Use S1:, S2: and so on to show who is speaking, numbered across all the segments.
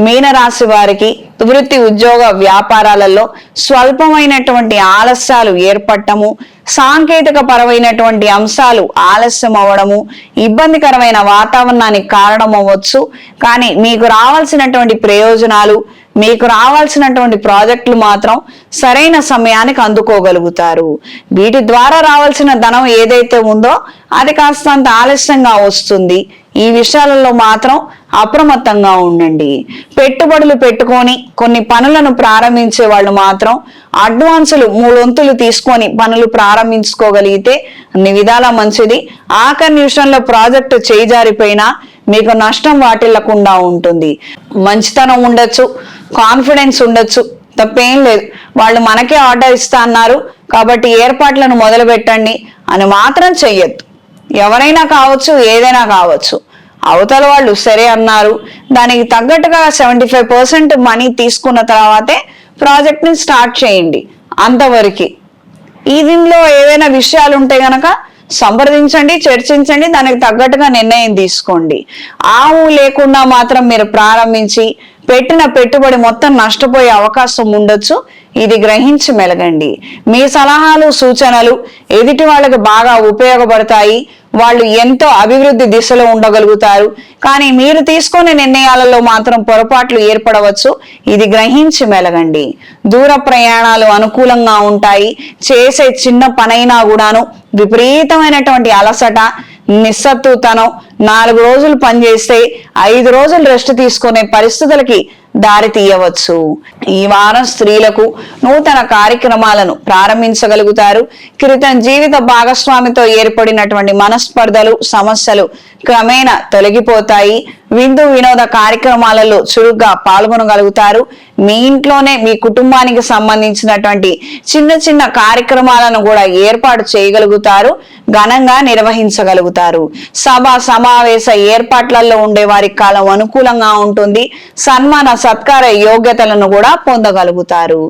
S1: మీనరాశి వారికి వృత్తి ఉద్యోగ వ్యాపారాలలో స్వల్పమైనటువంటి ఆలస్యాలు ఏర్పడటము సాంకేతిక పరమైనటువంటి అంశాలు ఆలస్యం అవ్వడము ఇబ్బందికరమైన వాతావరణానికి కారణమవ్వచ్చు. కానీ మీకు రావాల్సినటువంటి ప్రయోజనాలు మీకు రావాల్సినటువంటి ప్రాజెక్టులు మాత్రం సరైన సమయానికి అందుకోగలుగుతారు. వీటి ద్వారా రావాల్సిన ధనం ఏదైతే ఉందో అది కాస్తంత ఆలస్యంగా వస్తుంది. ఈ విషయాలలో మాత్రం అప్రమత్తంగా ఉండండి. పెట్టుబడులు పెట్టుకొని కొన్ని పనులను ప్రారంభించే వాళ్ళు మాత్రం అడ్వాన్సులు మూడొంతులు తీసుకొని పనులు ప్రారంభించుకోగలిగితే అన్ని విధాల మంచిది. ఆఖరి నిమిషంలో ప్రాజెక్టు చేజారిపోయినా మీకు నష్టం వాటిల్లకుండా ఉంటుంది. మంచితనం ఉండొచ్చు కాన్ఫిడెన్స్ ఉండొచ్చు తప్పేం లేదు. వాళ్ళు మనకే ఆర్డర్ ఇస్తా అన్నారు కాబట్టి ఏర్పాట్లను మొదలు పెట్టండి అని మాత్రం చెయ్యొద్దు. ఎవరైనా కావచ్చు ఏదైనా కావచ్చు. అవతల వాళ్ళు సరే అన్నారు. దానికి తగ్గట్టుగా సెవెంటీ ఫైవ్ పర్సెంట్ మనీ తీసుకున్న తర్వాతే ప్రాజెక్ట్ని స్టార్ట్ చేయండి. అంతవరకు. ఈ దీనిలో ఏవైనా విషయాలు ఉంటే గనక సంప్రదించండి చర్చించండి దానికి తగ్గట్టుగా నిర్ణయం తీసుకోండి. ఆవు లేకుండా మాత్రం మీరు ప్రారంభించి పెట్టిన పెట్టుబడి మొత్తం నష్టపోయే అవకాశం ఉండొచ్చు. ఇది గ్రహించి మెలగండి. మీ సలహాలు సూచనలు ఎదుటి వాళ్ళకి బాగా ఉపయోగపడతాయి. వాళ్ళు ఎంతో అభివృద్ధి దిశలో ఉండగలుగుతారు. కానీ మీరు తీసుకునే నిర్ణయాలలో మాత్రం పొరపాట్లు ఏర్పడవచ్చు. ఇది గ్రహించి మెలగండి. దూర ప్రయాణాలు అనుకూలంగా ఉంటాయి. చేసే చిన్న పనైనా కూడాను విపరీతమైనటువంటి అలసట నిస్సత్తుతనం నాలుగు రోజులు పనిచేస్తే ఐదు రోజులు రెస్ట్ తీసుకునే పరిస్థితులకి దారి తీయవచ్చు. ఈ వారం స్త్రీలకు నూతన కార్యక్రమాలను ప్రారంభించగలుగుతారు. క్రితం జీవిత భాగస్వామితో ఏర్పడినటువంటి మనస్పర్ధలు సమస్యలు క్రమేణా తొలగిపోతాయి. విందు వినోద కార్యక్రమాలలో చురుగ్గా పాల్గొనగలుగుతారు. మీ ఇంట్లోనే మీ కుటుంబానికి సంబంధించినటువంటి చిన్న చిన్న కార్యక్రమాలను కూడా ఏర్పాటు చేయగలుగుతారు. ఘనంగా నిర్వహించగలుగుతారు. సభ సమావేశ ఏర్పాట్లలో ఉండే వారి కాలం అనుకూలంగా ఉంటుంది. సన్మాన సత్కార యోగ్యతలను కూడా పొందగలుగుతారు.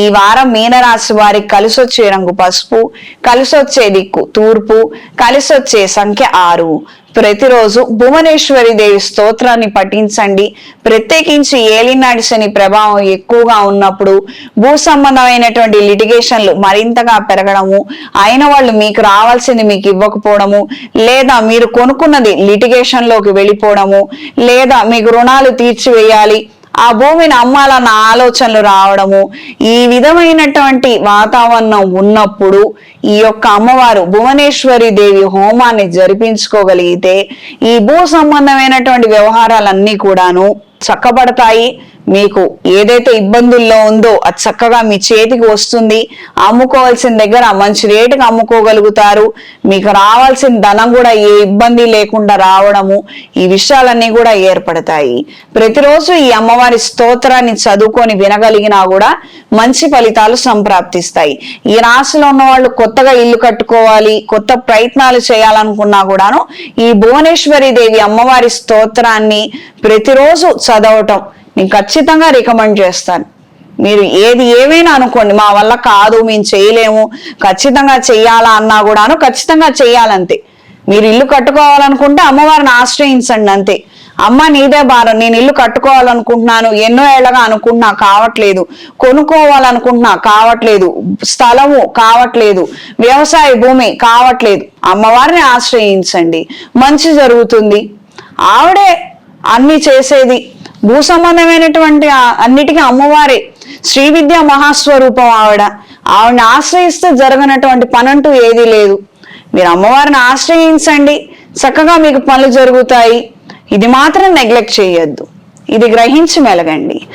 S1: ఈ వారం మీనరాశి వారికి కలిసొచ్చే రంగు పసుపు కలిసొచ్చే దిక్కు తూర్పు కలిసొచ్చే సంఖ్య ఆరు. ప్రతిరోజు భువనేశ్వరి దేవి స్తోత్రాన్ని పఠించండి. ప్రత్యేకించి ఏలినాటి శని ప్రభావం ఎక్కువగా ఉన్నప్పుడు భూ సంబంధమైనటువంటి లిటిగేషన్లు మరింతగా పెరగడము అయిన వాళ్ళు మీకు రావాల్సింది మీకు ఇవ్వకపోవడము లేదా మీరు కొనుక్కున్నది లిటిగేషన్లోకి వెళ్ళిపోవడము లేదా మీకు రుణాలు తీర్చివేయాలి ఆ భూమిని అమ్మాలన్న ఆలోచనలు రావడము ఈ విధమైనటువంటి వాతావరణం ఉన్నప్పుడు ఈ యొక్క అమ్మవారు భువనేశ్వరి దేవి హోమాన్ని జరిపించుకోగలిగితే ఈ భూ సంబంధమైనటువంటి వ్యవహారాలన్నీ కూడాను చక్కబడతాయి. మీకు ఏదైతే ఇబ్బందుల్లో ఉందో అది చక్కగా మీ చేతికి వస్తుంది. అమ్ముకోవాల్సిన దగ్గర మంచి రేటుకి అమ్ముకోగలుగుతారు. మీకు రావాల్సిన ధనం కూడా ఏ ఇబ్బంది లేకుండా రావడము ఈ విషయాలన్నీ కూడా ఏర్పడతాయి. ప్రతిరోజు ఈ అమ్మవారి స్తోత్రాన్ని చదువుకొని వినగలిగినా కూడా మంచి ఫలితాలు సంప్రాప్తిస్తాయి. ఈ రాశిలో ఉన్న వాళ్ళు కొత్తగా ఇల్లు కట్టుకోవాలి కొత్త ప్రయత్నాలు చేయాలనుకున్నా కూడాను ఈ భువనేశ్వరి దేవి అమ్మవారి స్తోత్రాన్ని ప్రతిరోజు చదవటం నేను ఖచ్చితంగా రికమెండ్ చేస్తాను. మీరు ఏది ఏమైనా అనుకోండి మా వల్ల కాదు మేము చేయలేము ఖచ్చితంగా చెయ్యాలా అన్నా కూడాను ఖచ్చితంగా చెయ్యాలంతే. మీరు ఇల్లు కట్టుకోవాలనుకుంటే అమ్మవారిని ఆశ్రయించండి అంతే. అమ్మ నీదే భారం నేను ఇల్లు కట్టుకోవాలనుకుంటున్నాను ఎన్నో ఏళ్ళగా అనుకుంటున్నా కావట్లేదు. కొనుక్కోవాలనుకుంటున్నా కావట్లేదు. స్థలము కావట్లేదు. వ్యవసాయ భూమి కావట్లేదు. అమ్మవారిని ఆశ్రయించండి. మంచి జరుగుతుంది. ఆవిడే అన్ని చేసేది. భూ సంబంధమైనటువంటి అన్నిటికీ అమ్మవారే. శ్రీ విద్యా మహాస్వరూపం ఆవిడ. ఆవిడని ఆశ్రయిస్తే జరగనటువంటి పనంటూ ఏదీ లేదు. మీరు అమ్మవారిని ఆశ్రయించండి. చక్కగా మీకు పనులు జరుగుతాయి. ఇది మాత్రం నెగ్లెక్ట్ చేయొద్దు. ఇది గ్రహించి మెలగండి.